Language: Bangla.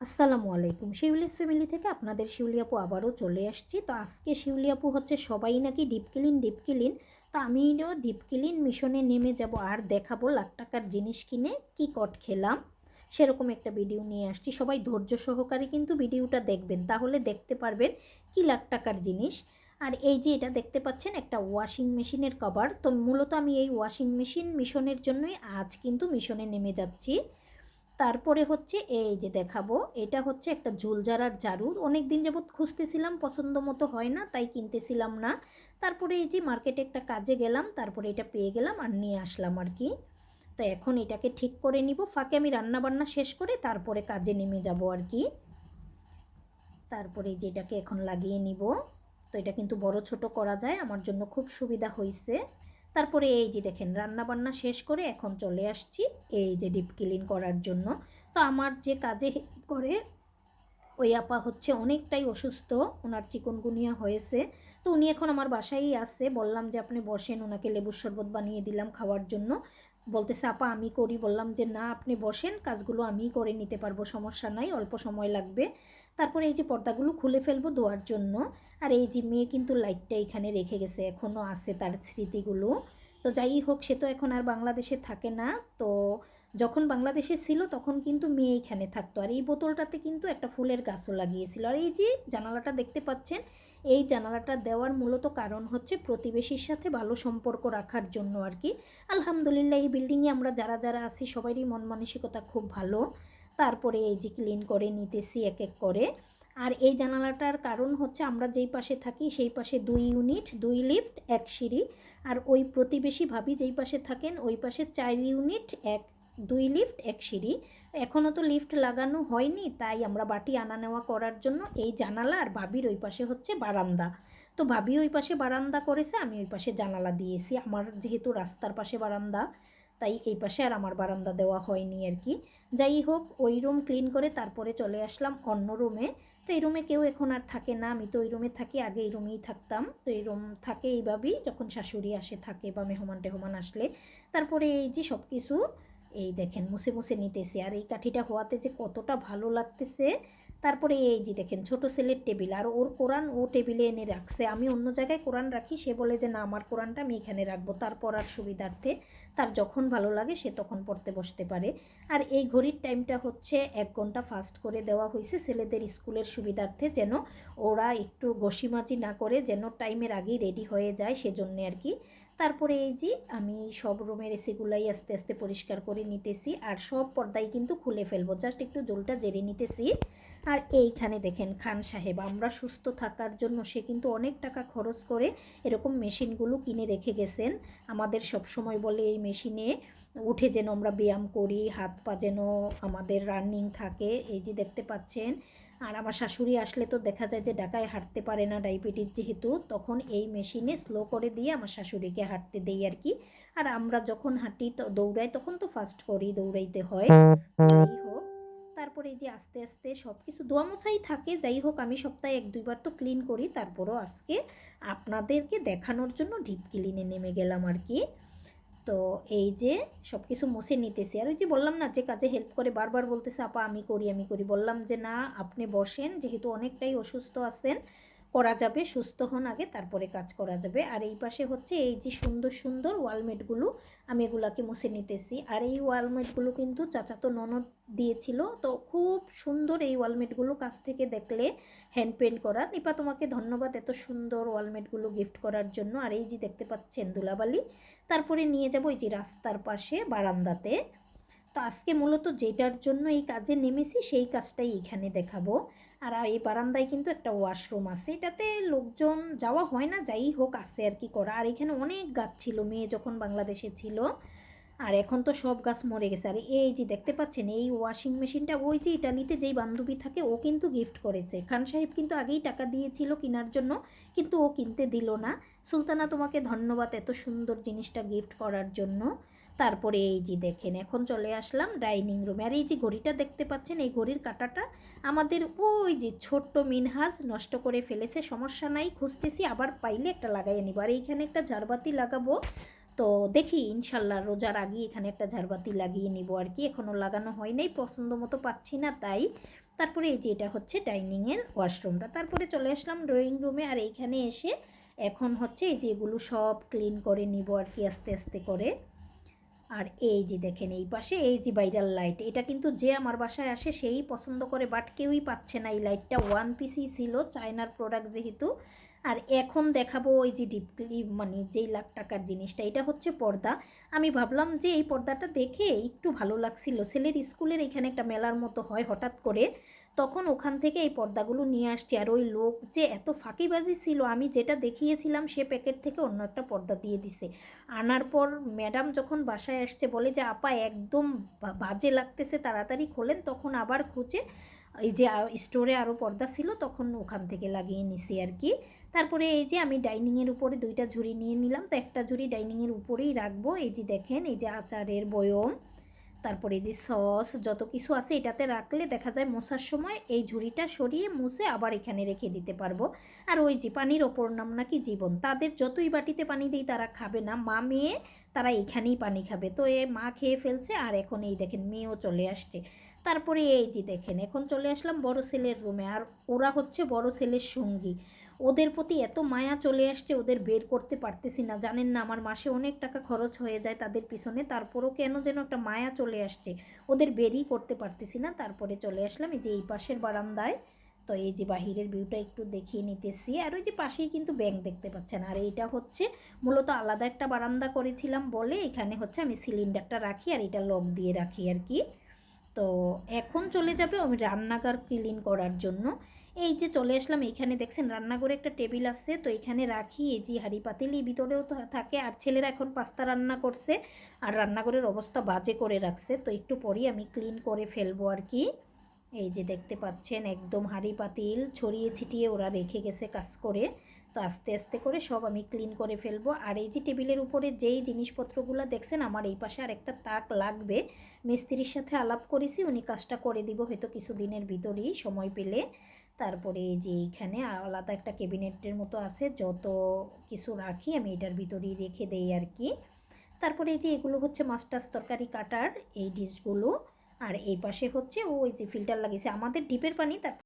আসসালামু আলাইকুম। শিউলিস ফ্যামিলি থেকে আপনাদের শিউলি আপু আবারও চলে আসছি। তো আজকে শিউলি আপু হচ্ছে সবাই নাকি ডিপ ক্লিন ডিপ ক্লিন। তো আমিও ডিপ ক্লিন মিশনে নেমে যাব আর দেখাবো লাখ টাকার জিনিস কিনে কি কট খেলাম। সেরকম একটা ভিডিও নিয়ে আসছি। সবাই ধৈর্য সহকারে কিন্তু ভিডিওটা দেখবেন। তাহলে দেখতে পারবেন কি লাখ টাকার জিনিস। আর এই যে এটা দেখতে পাচ্ছেন একটা ওয়াশিং মেশিনের কভার। তো মূলত আমি এই ওয়াশিং মেশিন মিশনের জন্যই আজ কিন্তু মিশনে নেমে যাচ্ছি। তারপরে হচ্ছে এই যে দেখাবো, এটা হচ্ছে একটা ঝুলঝাড়ার ঝাড়ু। অনেক দিন যাবৎ খুঁজতেছিলাম, পছন্দ মতো হয় না, তাই কিনতেছিলাম না। তারপরে এই যে মার্কেটে একটা কাজে গেলাম, তারপরে এটা পেয়ে গেলাম আর নিয়ে আসলাম আর কি। তো এখন এটাকে ঠিক করে নিব, ফাঁকে আমি রান্না বান্না শেষ করে তারপরে কাজে নেমে যাব আর কি। তারপরে যে এটাকে এখন লাগিয়ে নিব। তো এটা কিন্তু বড় ছোট করা যায়, আমার জন্য খুব সুবিধা হয়েছে তারপরে এই যে দেখেন রান্না বান্না শেষ করে এখন চলে আসছি এই যে ডিপ ক্লিন করার জন্য। তো আমার যে কাজে হেল্প করে, ওই আপা হচ্ছে অনেকটাই অসুস্থ, ওনার চিকনগুনিয়া হয়েছে। তো উনি এখন আমার বাসায়ই আছে। বললাম যে, আপনি বসেন, ওনাকে লেবুর শরবত বানিয়ে দিলাম খাওয়ার জন্য। বলতেছে, আপা, আমি করি। বললাম যে, না, আপনি বসেন, কাজগুলো আমিই করে নিতে পারব, সমস্যা নাই, অল্প সময় লাগবে। তারপরে এই যে পর্দাগুলো খুলে ফেলব ধোয়ার জন্য। আর এই যে মেয়ে কিন্তু লাইটটা এখানে রেখে গেছে এখনও আছে তার স্মৃতিগুলো। তো যাই হোক, সে তো এখন আর বাংলাদেশে থাকে না। তো যখন বাংলাদেশে ছিল তখন কিন্তু মেয়ে এখানে থাকতো। আর এই বোতলটাতে কিন্তু একটা ফুলের গাছও লাগিয়েছিল। আর এই যে জানালাটা দেখতে পাচ্ছেন, এই জানালাটা দেওয়ার মূলত কারণ হচ্ছে প্রতিবেশীর সাথে ভালো সম্পর্ক রাখার জন্য আর কি। আলহামদুলিল্লাহ, এই বিল্ডিংয়ে আমরা যারা যারা আছি সবারই মন মানসিকতা খুব ভালো। তারপরে এই যে ক্লিন করে নিতেছি এক এক করে। আর এই জানালাটার কারণ হচ্ছে আমরা যেই পাশে থাকি সেই পাশে দুই ইউনিট দুই লিফট এক সিঁড়ি। আর ওই প্রতিবেশী ভাবি যেই পাশে থাকেন ওই পাশে চার ইউনিট এক, দুই লিফট এক সিঁড়ি। এখনও তো লিফট লাগানো হয়নি, তাই আমরা বাটি আনা নেওয়া করার জন্য এই জানালা আর ভাবির ওই পাশে হচ্ছে বারান্দা। তো ভাবি ওই পাশে বারান্দা করেছে, আমি ওই পাশে জানালা দিয়েছি। আমার যেহেতু রাস্তার পাশে বারান্দা তাই এই পাশে আর আমার বারান্দা দেওয়া হয়নি আর কি। যাই হোক, ওই রুম ক্লিন করে তারপরে চলে আসলাম অন্য রুমে তো এই রুমে কেউ এখন আর থাকে না, আমি তো ওই রুমে থাকি, আগে এই রুমেই থাকতাম। তো এই রুম থাকে এইভাবেই যখন শাশুড়ি আসে, থাকে বা মেহমান টেহমান আসলে। তারপরে এই যে সব কিছু এই দেখেন মুছে মুছে নিতেছে। আর এই কাঠিটা হওয়াতে যে কতটা ভালো লাগতেছে তারপরে এই যে দেখেন, ছোট ছেলের টেবিল, আর ওর কোরআন ও টেবিলে এনে রাখছে। আমি অন্য জায়গায় কোরআন রাখি, সে বলে যে, না, আমার কোরআনটা আমি এখানে রাখব। তার পড়ার সুবিধার্থে তার যখন ভালো লাগে, সে তখন পড়তে বসতে পারে। আর এই ঘড়ির টাইমটা হচ্ছে এক ঘণ্টা ফাস্ট করে দেওয়া হয়েছে ছেলেদের স্কুলের সুবিধার্থে, যেন ওরা একটু গসিমাজি না করে, যেন টাইমের আগেই রেডি হয়ে যায়, সেজন্যে আর কি। তারপরে এই যে আমি সব রুমের এসিগুলাই আস্তে আস্তে পরিষ্কার করে নিতেছি আর সব পর্দাই কিন্তু খুলে ফেলব। জাস্ট একটু জলটা জেরে নিতেছি। আর এইখানে দেখেন খান সাহেব, আমরা সুস্থ থাকার জন্য সে কিন্তু অনেক টাকা খরচ করে এরকম মেশিনগুলো কিনে রেখে গেছেন। আমাদের সব সময় বলে এই মেশিনে উঠে যেন আমরা ব্যায়াম করি, হাত পা যেন আমাদের রানিং থাকে। এই যে দেখতে পাচ্ছেন আর আমার শাশুড়ি আসলে তো দেখা যায় যে ডাকায় হাঁটতে পারে না ডায়াবেটিস যেহেতু, তখন এই মেশিনে স্লো করে দিয়ে আমার শাশুড়িকে হাঁটতে দেই আর কি। আর আমরা যখন হাঁটি তো দৌড়াই, তখন তো ফাস্ট করি দৌড়াইতে হয়। যাই হোক, তারপরে যে আস্তে আস্তে সব কিছু দোয়া মোছাই থাকে, যাই হোক আমি সপ্তাহে এক দুইবার তো ক্লিন করি, তারপরও আজকে আপনাদেরকে দেখানোর জন্য ডিপ ক্লিনে নেমে গেলাম আর কি। তো এই যে সব কিছু মুছে নিতেছি। আর ওই যে বললাম না যে কাজে হেল্প করে বারবার বলতেছে, আপা, আমি করি আমি করি। বললাম যে, না, আপনি বসেন, যেহেতু অনেকটাই অসুস্থ আছেন করা যাবে, সুস্থ হন আগে, তারপরে কাজ করা যাবে। আর এই পাশে হচ্ছে এই যে সুন্দর সুন্দর ওয়ালমেটগুলো আমি এগুলাকে মুছে নিতেছি। আর এই ওয়ালমেটগুলো কিন্তু চাচাতো ননদ দিয়েছিল। তো খুব সুন্দর এই ওয়ালমেটগুলো কাছ থেকে দেখলে হ্যান্ড পেন্ট করা নিপা, তোমাকে ধন্যবাদ এত সুন্দর ওয়ালমেটগুলো গিফট করার জন্য। আর এই যে দেখতে পাচ্ছেন দুলাবালি, তারপরে নিয়ে যাব এই যে রাস্তার পাশে বারান্দাতে। তো আজকে মূলত যেটার জন্য এই কাজে নেমেছি, সেই কাজটাই এখানে দেখাবো। আর এই বারান্দায় কিন্তু একটা ওয়াশরুম আছে। এটাতে লোকজন যাওয়া হয় না, যাই হোক আছে আর কি করা। আর এখানে অনেক গাছ ছিল, মেয়ে যখন বাংলাদেশে ছিল। আর এখন তো সব গাছ মরে গেছে। আর এই যে দেখতে পাচ্ছেন, এই ওয়াশিং মেশিনটা, ওই যে ইটালিতে যেই বান্ধবী থাকে, ও কিন্তু গিফট করেছে। খান সাহেব কিন্তু আগেই টাকা দিয়েছিল কেনার জন্য, কিন্তু ও কিনতে দিল না। সুলতানা, তোমাকে ধন্যবাদ এত সুন্দর জিনিসটা গিফট করার জন্য। তারপরে এই যে দেখেন, এখন চলে আসলাম ডাইনিং রুমে। আর এই যে ঘড়িটা দেখতে পাচ্ছেন, এই ঘড়ির কাঁটাটা আমাদের ওই যে ছোট্ট মিনহাজ নষ্ট করে ফেলেছে, সমস্যা নাই, খুঁজতেছি, আবার পাইলে একটা লাগাইয়ে নিব। আর এইখানে একটা ঝাড়বাতি লাগাবো। তো দেখি, ইনশাল্লাহ রোজার আগে এখানে একটা ঝাড়বাতি লাগিয়ে নিব আর কি। এখনও লাগানো হয় নাই, পছন্দ মতো পাচ্ছি না তাই। তারপরে এই যে এটা হচ্ছে ডাইনিংয়ের ওয়াশরুমটা। তারপরে চলে আসলাম ড্রয়িং রুমে আর এইখানে এসে এখন হচ্ছে এই যে এগুলো সব ক্লিন করে নিব আর কি, আস্তে আস্তে করে। আর এই যে দেখেন, এই পাশে এই যে ভাইরাল লাইট এটা কিন্তু যে আমার বাসায় আসে সেই পছন্দ করে বাট কেউই পাচ্ছে না। এই লাইটটা ওয়ান পিসই ছিল, চায়নার প্রোডাক্ট যেহেতু। আর এখন দেখাবো ওই যে ডিপলি মানে যেই লাখ টাকার জিনিসটা, এটা হচ্ছে পর্দা। আমি ভাবলাম যে এই পর্দাটা দেখে একটু ভালো লাগছিল। ছেলের স্কুলের এখানে একটা মেলার মতো হয় হঠাৎ করে। তখন ওখান থেকে এই পর্দাগুলো নিয়ে আসছি। আর ওই লোক যে এত ফাঁকিবাজি ছিল, আমি যেটা দেখিয়েছিলাম সে প্যাকেট থেকে অন্য একটা পর্দা দিয়ে দিছে। আনার পর ম্যাডাম যখন বাসায় আসছে, বলে যে, আপা, একদম বাজে লাগতেছে, তাড়াতাড়ি খোলেন। তখন আবার খুঁজে এই যে স্টোরে আরও পর্দা ছিল, তখন ওখান থেকে লাগিয়ে নিছি আর কি। তারপরে এই যে, আমি ডাইনিংয়ের উপরে দুইটা ঝুড়ি নিয়ে নিলাম। তো একটা ঝুড়ি ডাইনিংয়ের উপরেই রাখব। এই যে, দেখেন, এই যে আচারের বয়ম। তারপরে যে সস যত কিছু আছে এটাতে রাখলে দেখা যায় মোছার সময় এই ঝুড়িটা সরিয়ে মুছে আবার এখানে রেখে দিতে পারব। আর ওই যে পানির ওপর নাম নাকি জীবন, তাদের যতই বাটিতে পানি দিই তারা খাবে না। মা মেয়ে তারা এখানেই পানি খাবে। তো এ মা খেয়ে ফেলছে আর এখন এই দেখেন মেয়েও চলে আসছে। তারপরে এই যে দেখেন, এখন চলে আসলাম বড় ছেলের রুমে আর ওরা হচ্ছে বড় ছেলের সঙ্গী। ওদের প্রতি এত মায়া চলে আসছে, ওদের বের করতে পারতেছি না। জানেন না, আমার মাসে অনেক টাকা খরচ হয়ে যায় তাদের পিছনে, তারপরও কেন যেন একটা মায়া চলে আসছে। ওদের বেরই করতে পারতেছি না, তারপরে চলে আসলাম এই যে এই পাশের বারান্দায়। তো এই যে বাহিরের ভিউটা একটু দেখিয়ে নিতেছি, আর ওই যে পাশেই কিন্তু ব্যাংক দেখতে পাচ্ছেন। আর এইটা হচ্ছে মূলত আলাদা একটা বারান্দা করেছিলাম বলে, এখানে হচ্ছে আমি সিলিন্ডারটা রাখি আর এটা লক দিয়ে রাখি আর কি। তো এখন চলে যাবে আমি রান্নাঘর ক্লিন করার জন্য। এই যে চলে আসলাম এইখানে দেখছেন রান্নাঘরে একটা টেবিল আছে, তো এখানে রাখি, এই যে হাঁড়ি পাতিল ভিতরেও থাকে। আর ছেলেরা এখন পাস্তা রান্না করছে, আর রান্নাঘরের অবস্থা বাজে করে রাখছে, তো একটু পরেই আমি ক্লিন করে ফেলব আর কি। এই যে দেখতে পাচ্ছেন, একদম হাঁড়ি পাতিল ছড়িয়ে ছিটিয়ে ওরা রেখে গেছে কাজ করে। তো আস্তে আস্তে করে সব আমি ক্লিন করে ফেলব। আর এই যে টেবিলের উপরে যেই জিনিসপত্রগুলো দেখছেন, আমার এই পাশে আর একটা তাক লাগবে। মিস্ত্রির সাথে আলাপ করেছি, উনি কাজটা করে দিব হয়তো কিছু দিনের ভিতরেই সময় পেলে। তারপরে যে এইখানে আলাদা একটা ক্যাবিনেটের মতো আছে, যত কিছু রাখি আমি এটার ভিতরেই রেখে দেই আর কি। তারপরে এই যে এগুলো হচ্ছে মাস্টার্স তরকারি কাটার এই ডিশগুলো, আর এই পাশে হচ্ছে ওই যে ফিল্টার লাগিয়েছে, আমাদের ডিপের পানি তার